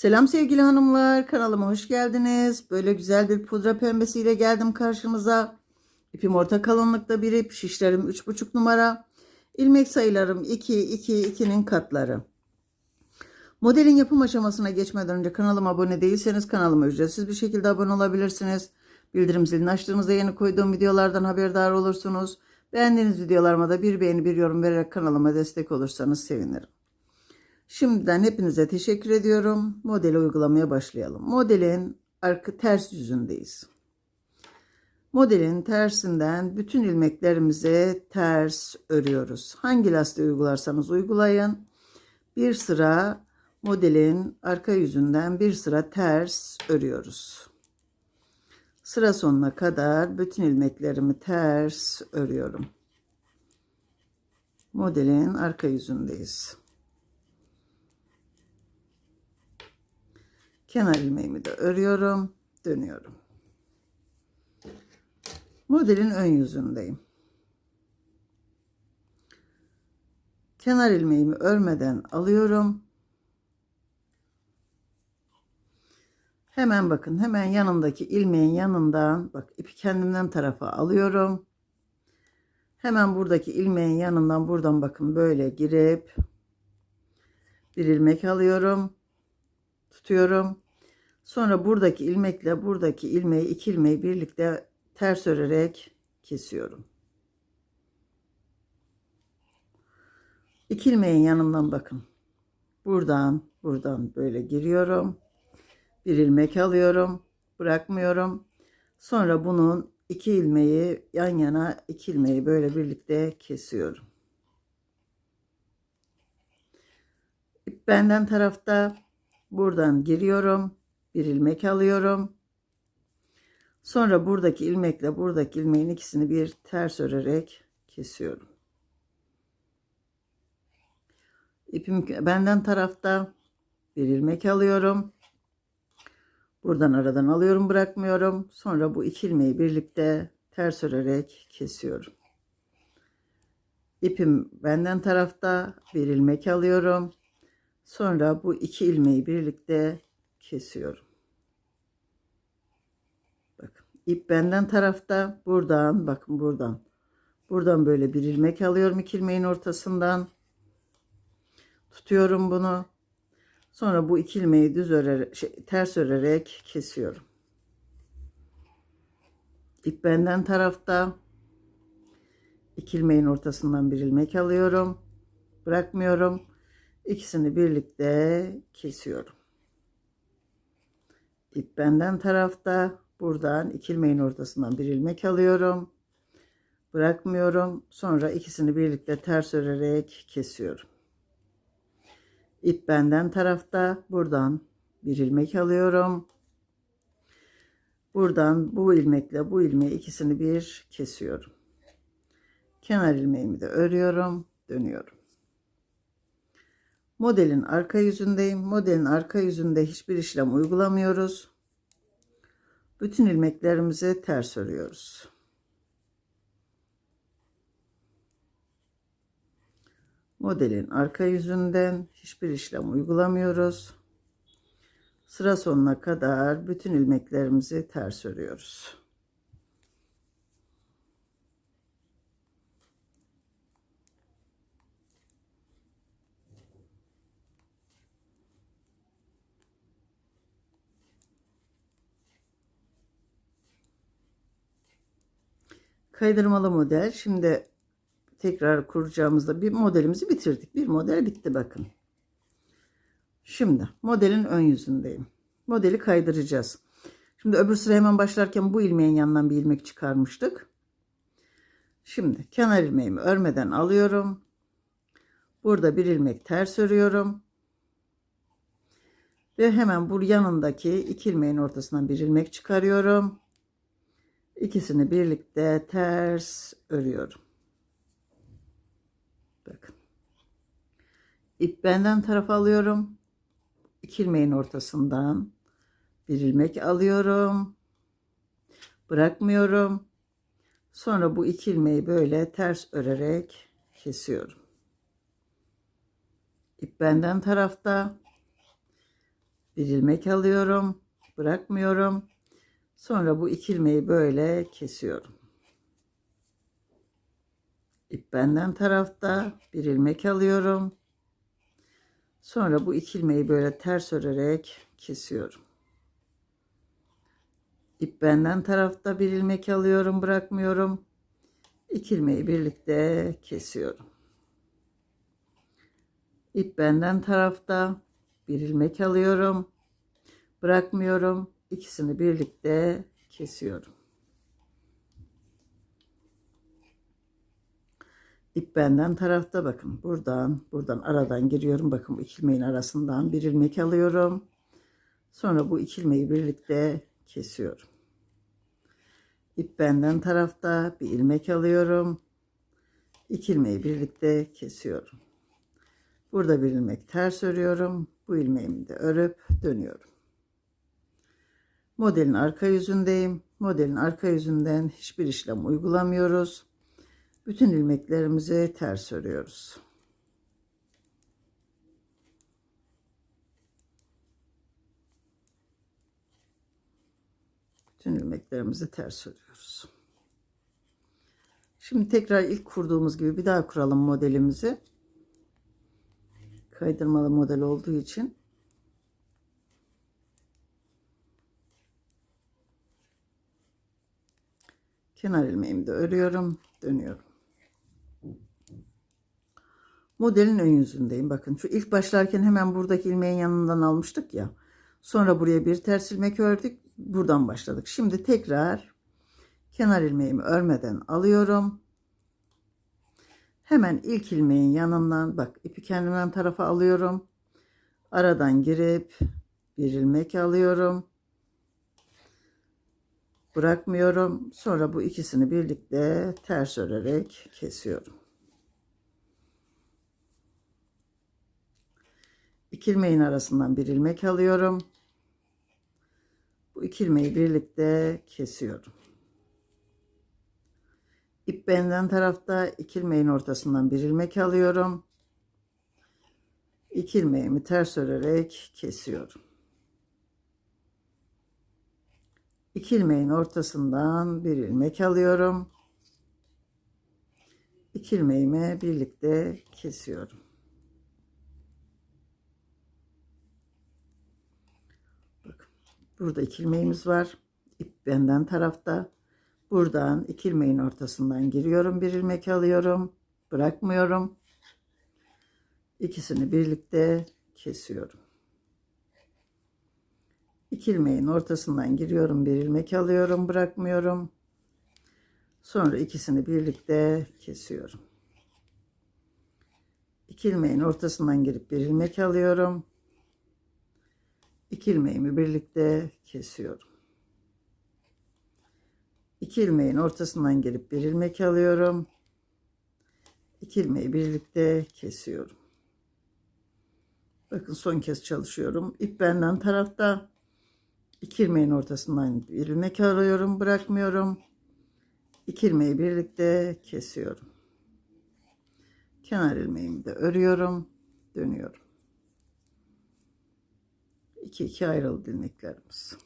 Selam sevgili hanımlar, kanalıma hoş geldiniz. Böyle güzel bir pudra pembesiyle geldim karşınıza. İpim orta kalınlıkta bir ip, şişlerim 3,5 numara. İlmek sayılarım 2, 2, 2'nin katları. Modelin yapım aşamasına geçmeden önce kanalıma abone değilseniz kanalıma ücretsiz bir şekilde abone olabilirsiniz. Bildirim zilini açtığınızda yeni koyduğum videolardan haberdar olursunuz. Beğendiğiniz videolarıma da bir beğeni bir yorum vererek kanalıma destek olursanız sevinirim. Şimdiden hepinize teşekkür ediyorum. Modeli uygulamaya başlayalım. Modelin arka ters yüzündeyiz. Modelin tersinden bütün ilmeklerimizi ters örüyoruz. Hangi lastiği uygularsanız uygulayın. Bir sıra modelin arka yüzünden bir sıra ters örüyoruz. Sıra sonuna kadar bütün ilmeklerimi ters örüyorum. Modelin arka yüzündeyiz. Kenar ilmeğimi de örüyorum, dönüyorum. Modelin ön yüzündeyim. Kenar ilmeğimi örmeden alıyorum. Hemen bakın hemen yanındaki ilmeğin yanından bak ipi kendimden tarafa alıyorum. Hemen buradaki ilmeğin yanından buradan bakın böyle girip bir ilmek alıyorum. Tutuyorum. Sonra buradaki ilmekle buradaki ilmeği iki ilmeği birlikte ters örerek kesiyorum. İki ilmeğin yanından bakın. Buradan buradan böyle giriyorum. Bir ilmek alıyorum. Bırakmıyorum. Sonra bunun iki ilmeği yan yana iki ilmeği böyle birlikte kesiyorum. İp benden tarafta buradan giriyorum. Bir ilmek alıyorum. Sonra buradaki ilmekle buradaki ilmeğin ikisini bir ters örerek kesiyorum. İpim benden tarafta bir ilmek alıyorum. Buradan aradan alıyorum bırakmıyorum. Sonra bu iki ilmeği birlikte ters örerek kesiyorum. İpim benden tarafta bir ilmek alıyorum. Sonra bu iki ilmeği birlikte kesiyorum. Bakın ip benden tarafta buradan bakın buradan. Buradan böyle bir ilmek alıyorum iki ilmeğin ortasından. Tutuyorum bunu. Sonra bu iki ilmeği düz örerek, şey, ters örerek kesiyorum. İp benden tarafta. iki ilmeğin ortasından bir ilmek alıyorum. Bırakmıyorum. İkisini birlikte kesiyorum. İp benden tarafta. Buradan iki ilmeğin ortasından bir ilmek alıyorum. Bırakmıyorum. Sonra ikisini birlikte ters örerek kesiyorum. İp benden tarafta. Buradan bir ilmek alıyorum. Buradan bu ilmekle bu ilmeği ikisini bir kesiyorum. Kenar ilmeğimi de örüyorum. Dönüyorum. Modelin arka yüzündeyim. Modelin arka yüzünde hiçbir işlem uygulamıyoruz. Bütün ilmeklerimizi ters örüyoruz. Modelin arka yüzünden hiçbir işlem uygulamıyoruz. Sıra sonuna kadar bütün ilmeklerimizi ters örüyoruz. Kaydırmalı model. Şimdi tekrar kuracağımızda bir modelimizi bitirdik. Bir model bitti bakın. Şimdi modelin ön yüzündeyim. Modeli kaydıracağız. Şimdi öbür sıra hemen başlarken bu ilmeğin yanından bir ilmek çıkarmıştık. Şimdi kenar ilmeğimi örmeden alıyorum. Burada bir ilmek ters örüyorum. Ve hemen bu yanındaki iki ilmeğin ortasından bir ilmek çıkarıyorum. İkisini birlikte ters örüyorum. Bakın. İp benden tarafa alıyorum. İki ilmeğin ortasından bir ilmek alıyorum. Bırakmıyorum. Sonra bu iki ilmeği böyle ters örerek kesiyorum. İp benden tarafta Bir ilmek alıyorum. Bırakmıyorum. Sonra bu iki ilmeği böyle kesiyorum. İp benden tarafta bir ilmek alıyorum. Sonra bu iki ilmeği böyle ters örerek kesiyorum. İp benden tarafta bir ilmek alıyorum, bırakmıyorum. İki ilmeği birlikte kesiyorum. İp benden tarafta bir ilmek alıyorum. Bırakmıyorum. İkisini birlikte kesiyorum. İp benden tarafta bakın. Buradan, buradan aradan giriyorum. Bakın bu iki ilmeğin arasından bir ilmek alıyorum. Sonra bu iki ilmeği birlikte kesiyorum. İp benden tarafta bir ilmek alıyorum. İki ilmeği birlikte kesiyorum. Burada bir ilmek ters örüyorum. Bu ilmeğimi de örüp dönüyorum. Modelin arka yüzündeyim. Modelin arka yüzünden hiçbir işlem uygulamıyoruz. Bütün ilmeklerimizi ters örüyoruz. Bütün ilmeklerimizi ters örüyoruz. Şimdi tekrar ilk kurduğumuz gibi bir daha kuralım modelimizi. Kaydırmalı model olduğu için. Kenar ilmeğimi de örüyorum, dönüyorum. Modelin ön yüzündeyim. Bakın şu ilk başlarken hemen buradaki ilmeğin yanından almıştık ya. Sonra buraya bir ters ilmek ördük. Buradan başladık. Şimdi tekrar kenar ilmeğimi örmeden alıyorum. Hemen ilk ilmeğin yanından bak ipi kendimden tarafa alıyorum. Aradan girip bir ilmek alıyorum. Bırakmıyorum. Sonra bu ikisini birlikte ters örerek kesiyorum. İki ilmeğin arasından bir ilmek alıyorum. Bu iki ilmeği birlikte kesiyorum. İp benden tarafta iki ilmeğin ortasından bir ilmek alıyorum. İki ilmeğimi ters örerek kesiyorum. İki ilmeğin ortasından bir ilmek alıyorum. İki ilmeğimi birlikte kesiyorum. Bakın burada iki ilmeğimiz var. İp benden tarafta. Buradan iki ilmeğin ortasından giriyorum. Bir ilmek alıyorum. Bırakmıyorum. İkisini birlikte kesiyorum. İki ilmeğin ortasından giriyorum. Bir ilmek alıyorum. Bırakmıyorum. Sonra ikisini birlikte kesiyorum. İki ilmeğin ortasından girip bir ilmek alıyorum. İki ilmeğimi birlikte kesiyorum. İki ilmeğin ortasından girip bir ilmek alıyorum. İki ilmeği birlikte kesiyorum. Bakın son kez çalışıyorum. İp benden tarafta. İki ilmeğin ortasından bir ilmek alıyorum. Bırakmıyorum. İki ilmeği birlikte kesiyorum. Kenar ilmeğimi de örüyorum. Dönüyorum. İki iki ayrıldı ilmeklerimiz.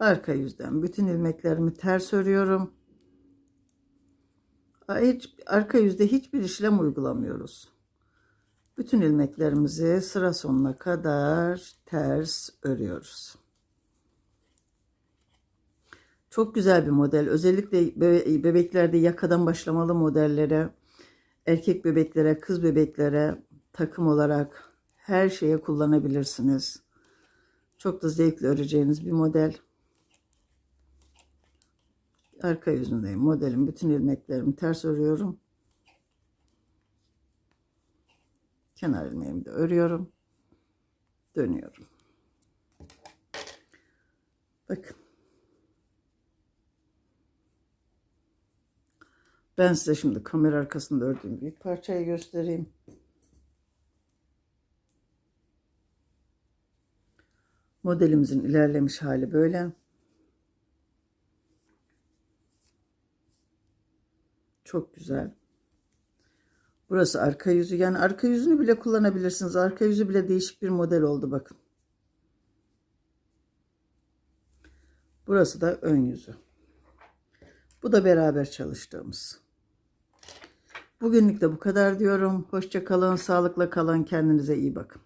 Arka yüzden bütün ilmeklerimi ters örüyorum. Hiç, arka yüzde hiçbir işlem uygulamıyoruz. Bütün ilmeklerimizi sıra sonuna kadar ters örüyoruz. Çok güzel bir model. Özellikle bebeklerde yakadan başlamalı modellere, erkek bebeklere, kız bebeklere takım olarak her şeye kullanabilirsiniz. Çok da zevkli öreceğiniz bir model. Arka yüzündeyim. Modelin bütün ilmeklerimi ters örüyorum. Kenar ilmeğimi de örüyorum. Dönüyorum. Bakın. Ben size şimdi kamera arkasında ördüğüm bir parçayı göstereyim. Modelimizin ilerlemiş hali böyle. Çok güzel. Burası arka yüzü. Yani arka yüzünü bile kullanabilirsiniz. Arka yüzü bile değişik bir model oldu bakın. Burası da ön yüzü. Bu da beraber çalıştığımız. Bugünlük de bu kadar diyorum. Hoşça kalın, sağlıkla kalın, kendinize iyi bakın.